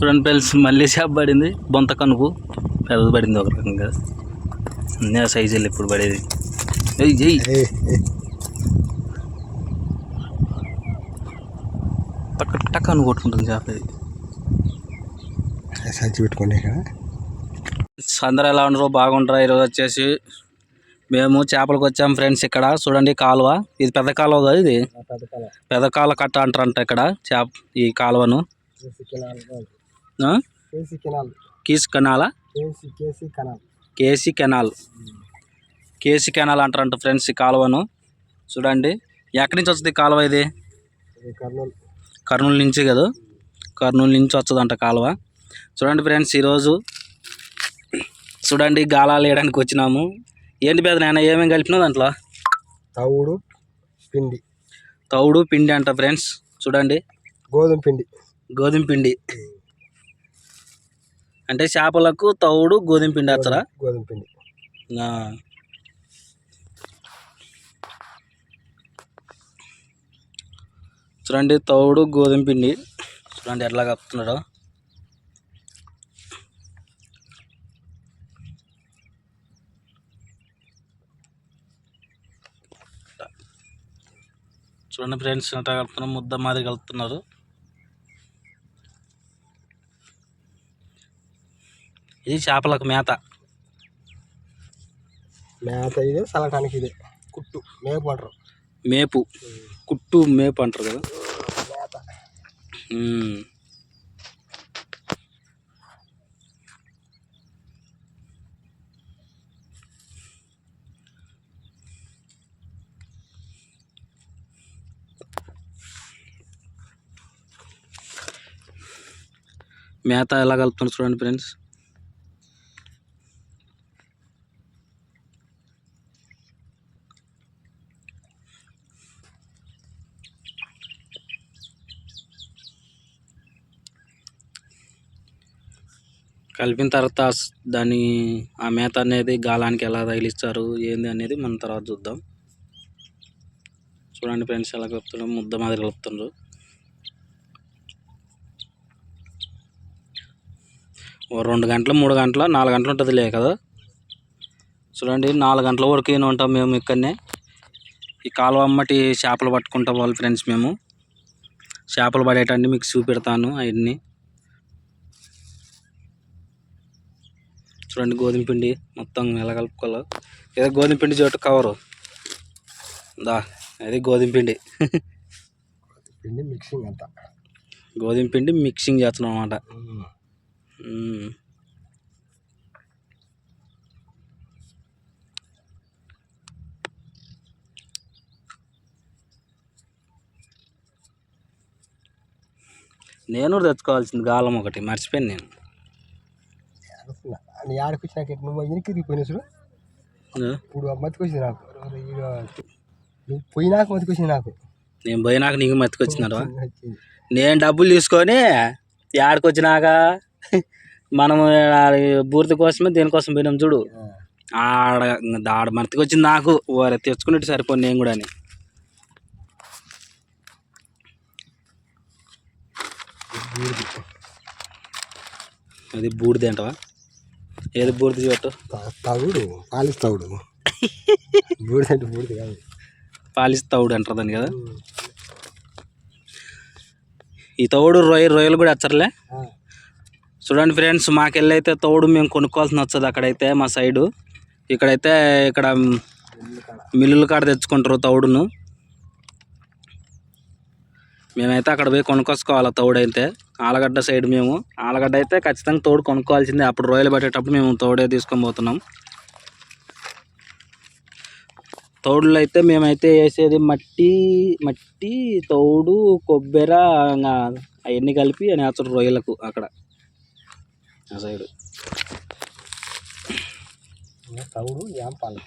చూడండి ఫ్రెండ్స్ మళ్ళీ చేప పడింది. బొంత కనుకు పెద్ద పడింది ఒక రకంగా. అన్నీ సైజులు ఇప్పుడు పడేది. ఏయ్ ఏయ్. టక్ టక్ అని కొట్టుకుంటుంది చేప ఇది. సంచి పెట్టుకోండి ఇక్కడ అందరూ ఎలా ఉండరు? బాగుంటారా ఈరోజు వచ్చేసి మేము చేపలకు వచ్చాం ఫ్రెండ్స్ ఇక్కడ. చూడండి కాలువ. ఇది పెద్ద కాలువ కదా ఇది? పెద్ద కాలువ. కట్ట అంటారంట ఇక్కడ చేప ఈ కాలువను. KC canal? KC canal? Keys కెనాలా KC canal. KC canal. KC canal అంటారంట ఫ్రెండ్స్ ఈ కాలువను. చూడండి. ఎక్కడి నుంచి వస్తుంది కాలువ ఇది? కర్నూలు. కర్నూలు నుంచి కదా? కర్నూలు నుంచి వస్తుందంట కాలువ. చూడండి ఫ్రెండ్స్ ఈరోజు. చూడండి గాలాలు వేయడానికి వచ్చినాము. ఏంటి పెద్ద నాయన ఏమేమి కలిపినావు దాంట్లో? తవుడు పిండి. తౌడు పిండి అంట ఫ్రెండ్స్. చూడండి. గోధుమ పిండి. గోధుమ పిండి. అంటే చేపలకు తౌడు గోధుమ పిండి వేస్తారా గోధుమ పిండి. చూడండి తౌడు గోధుమ పిండి. చూడండి ఎట్లా కప్పుతున్నారో చూడండి ఫ్రెండ్స్ ఎట్లా కలుపుతున్నారు ముద్ద మాదిరి కలుపుతున్నారు. ఇది చేపలకు మేత. మేత ఇదే చల్లటానికి ఇదే. కుట్టు మేపు అంటారు. మేపు. కుట్టు మేపు అంటారు కదా. మేత. మేత ఎలా కలుపుతున్నారు చూడండి ఫ్రెండ్స్ కలిపిన తర్వాత దాని ఆ మేత అనేది గాలానికి ఎలా తగిలిస్తారు ఏంది అనేది మనం తర్వాత చూద్దాం. చూడండి ఫ్రెండ్స్ ఎలా కలుపుతున్నారు ముద్ద మాదిరి కలుపుతుండ్రు. ఓ రెండు గంటలు మూడు గంటలు నాలుగు గంటలు ఉంటుంది లే కదా. చూడండి నాలుగు గంటల వరకు ఏమి ఉంటాం మేము ఇక్కడనే. ఈ కాలువ అమ్మటి చేపలు పట్టుకుంటాం వాళ్ళు ఫ్రెండ్స్ మేము. చేపలు పడేటండి మీకు చూపెడతాను అవన్నీ. చూడండి గోధుమ పిండి మొత్తం ఎలా కలుపుకోవాలో. ఏదో గోధుమ పిండి చోటు కవరు దా అది గోధుమ పిండి. పిండి మిక్సింగ్ అంతా. గోధుమ పిండి మిక్సింగ్ చేస్తున్నాం అనమాట నేను తెచ్చుకోవాల్సింది గాలం ఒకటి మర్చిపోయాను నేను. నీ ఆడకి వచ్చినాక నువ్వు ఎనికి పోయినా చూడు. ఇప్పుడు మతికి వచ్చింది నాకు. నువ్వు పోయినాక మతికి వచ్చింది నాకు. నేను పోయినాక నీకు మతికొచ్చినాడు వచ్చింది. నేను డబ్బులు తీసుకొని ఏడకి వచ్చినాక మనం బూర్తి కోసమే దేనికోసం పోయినాం చూడు. ఆడ ఆడ మతికి వచ్చింది నాకు. వారు తెచ్చుకున్నట్టు సరిపోయి నేను కూడా అని. అది బూడిది అంటవా ఏది బూడిది పెట్టు తవుడు పాలిస్ తవుడు బూడిద అంటే బూడిది కాదు. పాలిస్ తౌడు అంటారు దాన్ని కదా? ఈ తౌడు రొయ్య రొయ్యలు కూడా వచ్చర్లే చూడండి ఫ్రెండ్స్ మాకెళ్ళి అయితే తౌడు మేము కొనుక్కోవాల్సిన వస్తుంది అక్కడైతే మా సైడు. ఇక్కడైతే ఇక్కడ. మిల్లుల కాడ తెచ్చుకుంటారు తౌడును మేమైతే అక్కడ పోయి కొనుక్కొచ్చుకోవాలి తౌడు అయితే ఆలగడ్డ సైడ్ మేము. ఆలగడ్డ అయితే ఖచ్చితంగా తోడు కొనుక్కోవాల్సిందే. అప్పుడు రొయ్యలు పట్టేటప్పుడు మేము తోడే తీసుకొని పోతున్నాం. తౌడులో అయితే మేమైతే వేసేది మట్టి మట్టి తౌడు కొబ్బెర ఇంకా అవన్నీ కలిపి నేచురల్ రొయ్యలకు అక్కడ. ఆ సైడు. యాంపాలి.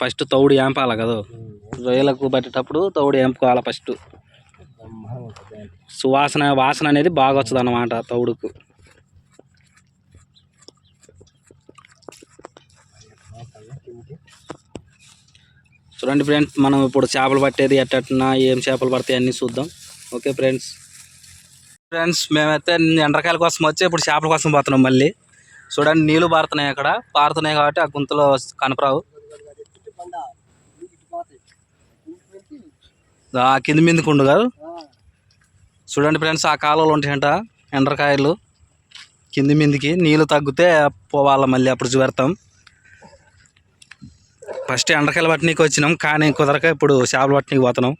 ఫస్ట్ తౌడు ఏంపాలి కదా. రొయ్యలకు పట్టేటప్పుడు తౌడు ఏంపుకోవాలి ఫస్ట్. సువాసన వాసన అనేది బాగా వస్తుంది అన్నమాట తౌడుకు. చూడండి ఫ్రెండ్స్ మనం ఇప్పుడు చేపలు పట్టేది ఎట్టన్నా ఏం చేపలు పడతాయి అన్నీ చూద్దాం. Okay friends? ఫ్రెండ్స్ మేమైతే ఎండ్రకాయల కోసం వచ్చి ఇప్పుడు చేపల కోసం పోతున్నాం మళ్ళీ. చూడండి నీళ్ళు పారుతున్నాయి అక్కడ. పారుతున్నాయి కాబట్టి ఆ గుంతలో కనపరావు. ఆ కింది మీదకి కాదు చూడండి ఫ్రెండ్స్ ఆ కాలువలు ఉంటాయంట. ఎండ్రకాయలు. కింది మీదకి నీళ్ళు తగ్గితే పోవాల మళ్ళీ అప్పుడు చూపెడతాం. ఫస్ట్ ఎండ్రకాయలు పట్టనీకి వచ్చినాం కానీ కుదరక ఇప్పుడు చేపలు పట్టనీకి పోతున్నాం.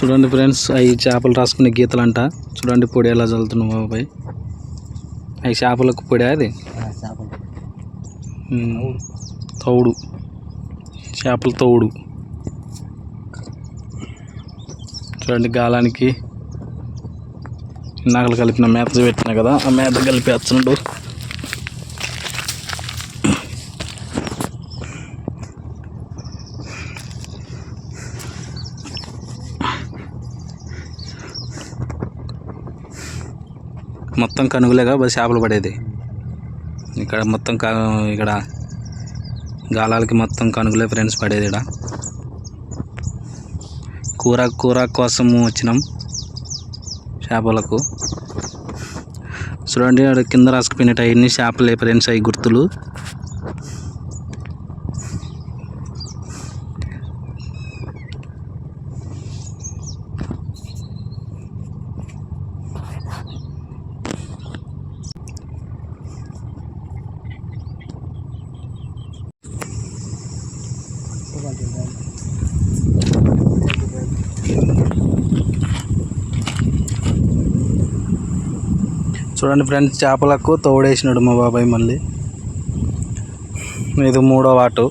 చూడండి ఫ్రెండ్స్ అవి చేపలు రాసుకునే గీతలు అంట చూడండి పొడి ఎలా చల్లుతున్నాం బాబాయ్. అవి చేపలకు పొడి అది? తౌడు. చేపల తౌడు. చూడండి గాలానికి ఇందాకలు కలిపిన మేత పెట్టినా కదా ఆ మేత కలిపి మొత్తం కనుగులేగా బస్ చేపలు పడేది. ఇక్కడ మొత్తం క ఇక్కడ గాలాలకి మొత్తం కనుగులే ఫ్రెండ్స్ పడేది ఇక్కడ కూర కూర కోసము వచ్చినాం చేపలకు. చూడండి కింద రాసుకుపోయినట్టు అవన్నీ చేపలే ఫ్రెండ్స్ అవి గుర్తులు. చూడండి ఫ్రెండ్స్ చేపలకు తోడేసినాడు మా బాబాయ్ మళ్ళీ. ఇది మూడో వాటు.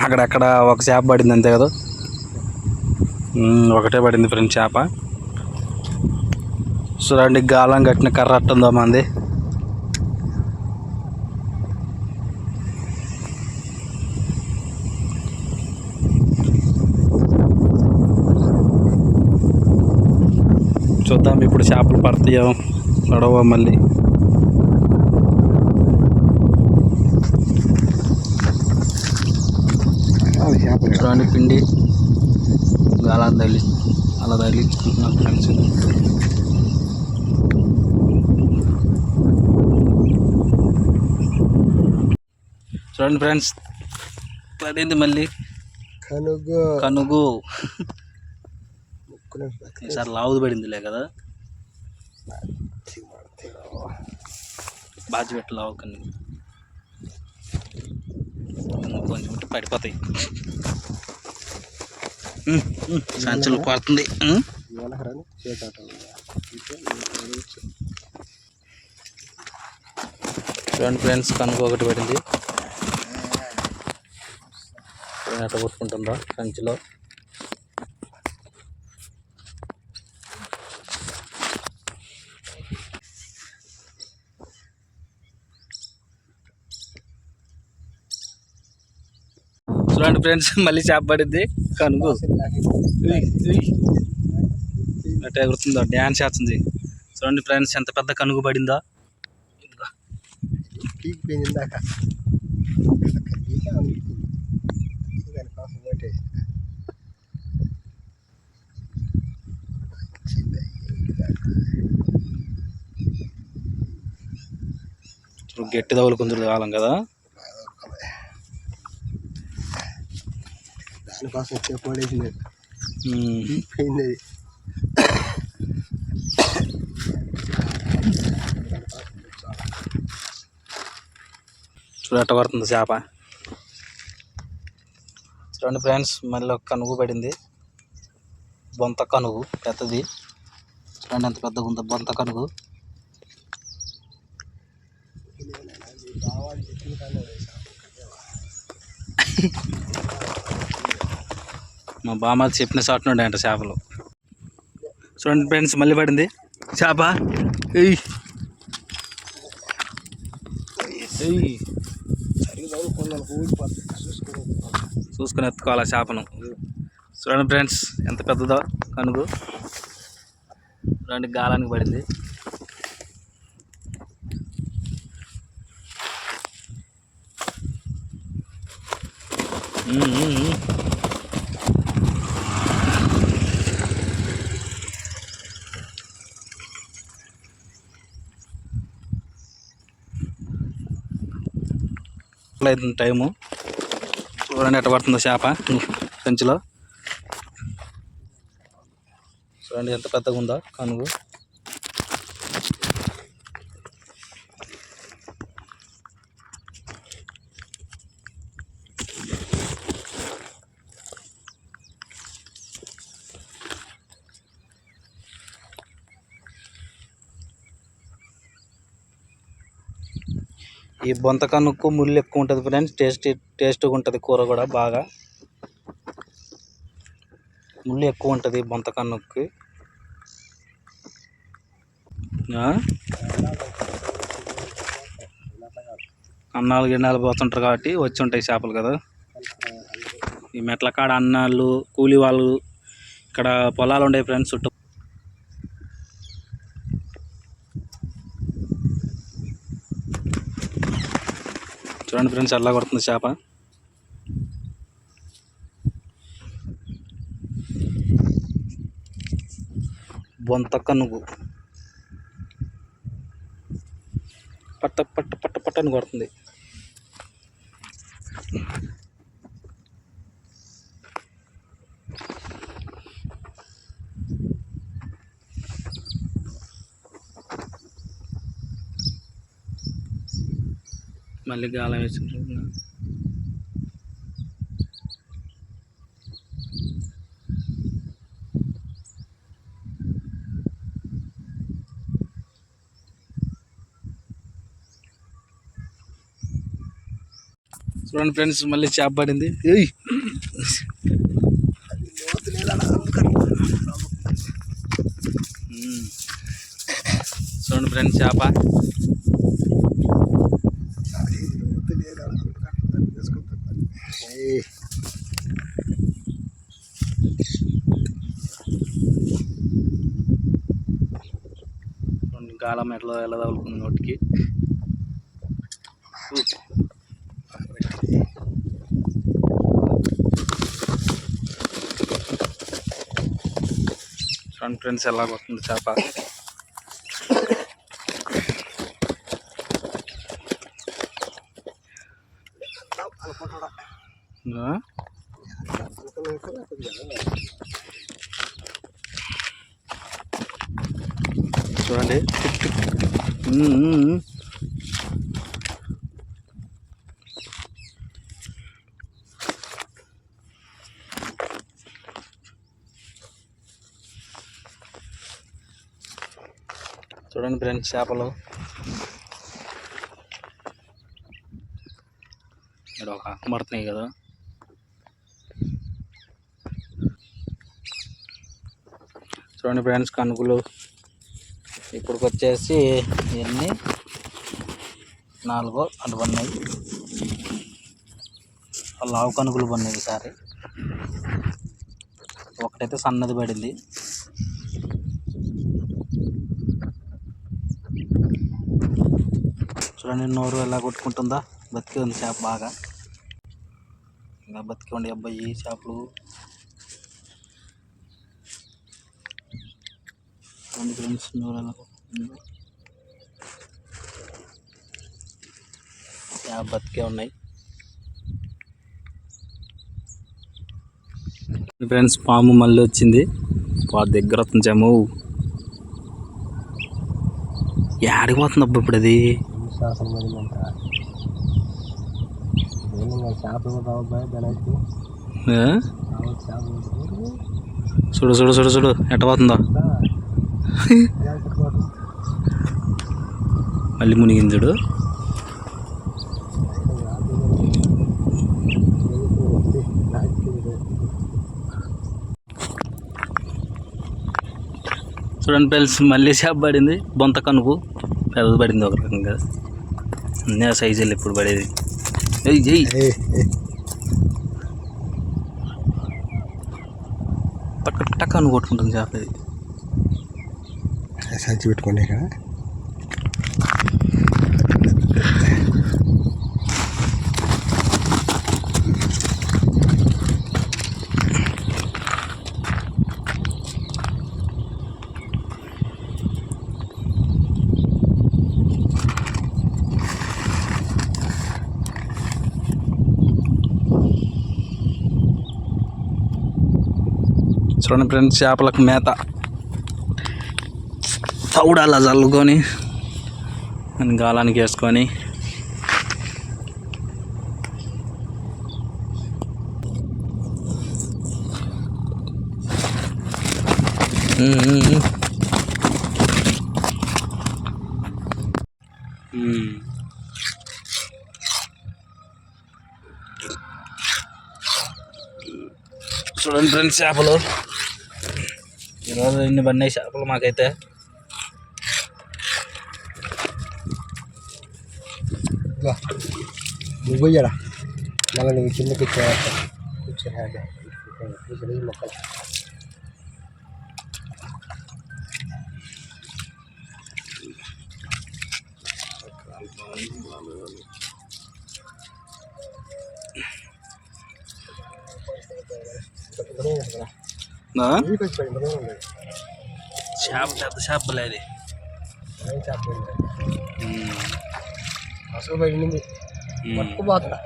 అక్కడక్కడ ఒక చేప పడింది అంతే కదా. ఒకటే పడింది ఫ్రెండ్స్ చేప. చూడండి గాలం కట్టిన కర్ర అట్టుందో మంది. చూద్దాం ఇప్పుడు చేపలు పడతాయో. పడవో మళ్ళీ. చూడండి పిండి గాలా తగిలి అలా తగిలించుకుంటున్నాను ఫ్రెండ్స్. చూడండి ఫ్రెండ్స్ పడింది మళ్ళీ. కనుగో. కనుగు. ఈసారి లావుది పడిందిలే కదా. బాజీ పెట్టి లావు కన్ను కొంచెం ఉంటే పడిపోతాయి సంచులు పడుతుంది చూడండి ఫ్రెండ్స్ కనుక ఒకటి పడింది. ఎట్ట కొట్టుకుంటుందో సంచిలో? చూడండి ఫ్రెండ్స్ మళ్ళీ చేప పడింది కనుగు అట్ట ఎగురుతుందో డ్యాన్స్ చేస్తుంది. చూడండి ఫ్రెండ్స్ ఎంత పెద్ద కనుగు పడిందో. చూడు గట్టి దవలు కొంచెం కాలం కదా. దానికోసం వచ్చే పోడేసింది ఉమ్. పీక్ పోయింది అది చూడు ఎట్ట పడుతుంది చేప. చూడండి ఫ్రెండ్స్ మళ్ళీ ఒక కనుగు పడింది. బొంత కనుగు పెద్దది. చూడండి ఎంత పెద్దగా ఉందో బొంత కనుగు. మా బామ్మ చెప్పిన షాట్ నుండి అంట చేపలు. చూడండి ఫ్రెండ్స్ మళ్ళీ పడింది. చేప. చూసుకుని ఎత్తుకోవాలి ఆ చేపను. చూడండి ఫ్రెండ్స్ ఎంత పెద్దదో కనుగు. చూడండి గాలానికి పడింది. ఉమ్, అవుతుంది టైము. చూడండి ఎట్ట పడుతుందో చేప సంచిలో చూడండి ఎంత పెద్దగా ఉందో కనుగు. ఈ బొంతకన్నుకు ముళ్ళు ఎక్కువ ఉంటుంది ఫ్రెండ్స్. టేస్ట్ టేస్ట్గా ఉంటుంది కూర కూడా బాగా. ముళ్ళు ఎక్కువ ఉంటుంది బొంతకన్నుకి అన్నాలు గిన్నాలు పోతుంటారు కాబట్టి వచ్చి ఉంటాయి చేపలు కదా. ఈ మెట్ల కాడ అన్నాళ్ళు కూలి వాళ్ళు ఇక్కడ పొలాలు ఉండే ఫ్రెండ్స్ చుట్టూ చూడండి ఫ్రెండ్స్ ఎలా కొడుతుంది చేప. బొంత కనుగు. పట్ట పట్ట పట్ట పట్టని కొడుతుంది. మళ్ళీ గాలం వేసి చూడండి ఫ్రెండ్స్ మళ్ళీ చేప పడింది. చూడండి ఫ్రెండ్స్ చేప. కాలం ఎట్లా ఎలా తగులుతుంది నోటికి? చూడండి ఫ్రెండ్స్ ఎలా కొడుతుంది చేప ఆ? చూడండి ఉమ్, ఉమ్, ఉమ్. చూడండి ఫ్రెండ్స్ చేపలు. ఇక్కడ ఒక ఆకు కదా. చూడండి ఫ్రెండ్స్ కనుకులు ఇప్పుడు వచ్చేసి ఎన్ని నాలుగో అటు పడినాయి. లావు కనుకులు పడినాయి ఈసారి. ఒకటైతే సన్నది పడింది. చూడండి నోరు ఎలా కొట్టుకుంటుందా. బతికి ఉంది చేప బాగా. ఇంకా బతికి ఉండే అబ్బాయి చేపలు. చూడండి ఫ్రెండ్స్ నోరు ఎలా కొట్టుకుంటుందో. చేప బతికే ఉన్నాయి. ఫ్రెండ్స్ పాము మళ్ళీ వచ్చింది. పా దగ్గర వస్తుంది చేము. యాడికి అబ్బా ఇప్పుడు అది? చేపల పడిందంట చేపలు కూడా రావద్దా దానికి చూడు చూడు చూడు చూడు. ఎట్ట పోతుందో మళ్ళీ మునిగింది చూడు. చూడండి పెళ్ళి మళ్ళీ చేప పడింది. బొంత కనుపు. పెద్దది పడింది ఒక రకంగా. అన్నీ ఆ సైజులు ఇప్పుడు పడేది? ఏయ్ ఏయ్. ఏ ఏ. పట్టు టక్కాను కొట్టుకుంటుంది చేప సంచి పెట్టుకోండి ఇక్కడ. చూడండి ఫ్రెండ్స్ చేపలకు మేత. తౌడు చల్లుకొని అని గాలానికి వేసుకొని. చూడండి ఫ్రెండ్స్ చేపలు. ఈరోజు ఎన్ని పడినాయి చేపలు మాకైతే ఇదిగో నువ్వు పోయాడా మళ్ళీ నువ్వు కిందకి వచ్చావు కూర్చోరాడు కూర్చొని ఈ మొక్కలు ఆ? నీకు వచ్చి పడింది మనం ఉంది చేప పెద్ద చేపలే అది. అసలు పడింది. పట్టుకుపోతున్నా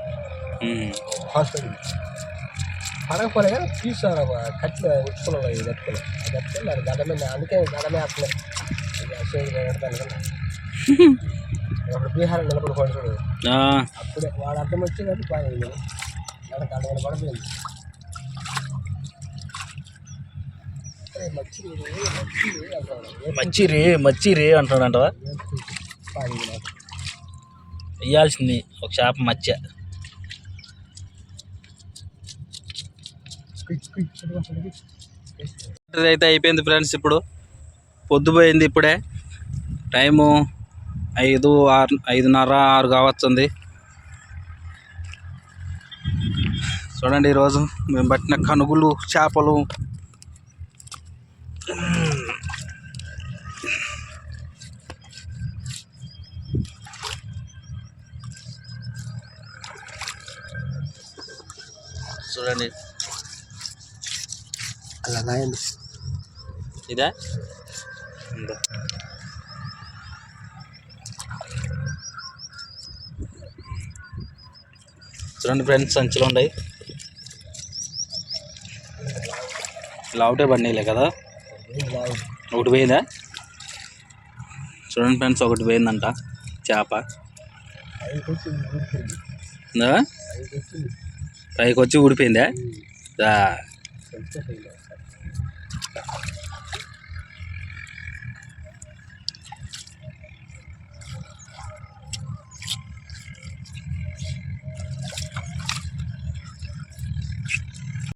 పడకపోలే కానీ తీసాను కట్టిన ఉచ్చుకున్నాను ఇది కట్టుకుని అది కట్టుకుని దాని గడ్డ మీద అందుకే పెడతాను కదా అప్పుడు బీహార్ నిలబడి పడుతుంది ఆ, అప్పుడే వాడు అర్థం వచ్చిందంటే బాగుంది గడ్డ గడ్డ మీద పడిపోయింది అరే మచ్చి మచ్చి అంటాడు మచ్చిరి మచ్చిరి అంటాడంటవా వేయాల్సింది ఒక చేప మచ్చ. అయితే అయిపోయింది ఫ్రెండ్స్ ఇప్పుడు. పొద్దుపోయింది ఇప్పుడే. టైము ఐదు ఆరు ఐదున్నర ఆరు కావచ్చుంది. చూడండి ఈరోజు మేము పట్టిన కనుగులు చేపలు చూడండి అలా నాయండి ఇదా? ఉందా చూడండి ఫ్రెండ్స్ సంచులు ఉన్నాయి. ఒకటే పడినాయిలే కదా? ఒకటి పోయిందా? చూడండి ఫ్రెండ్స్ ఒకటి పోయిందంట. చేప. పైకి వచ్చి ఊడిపోయిందా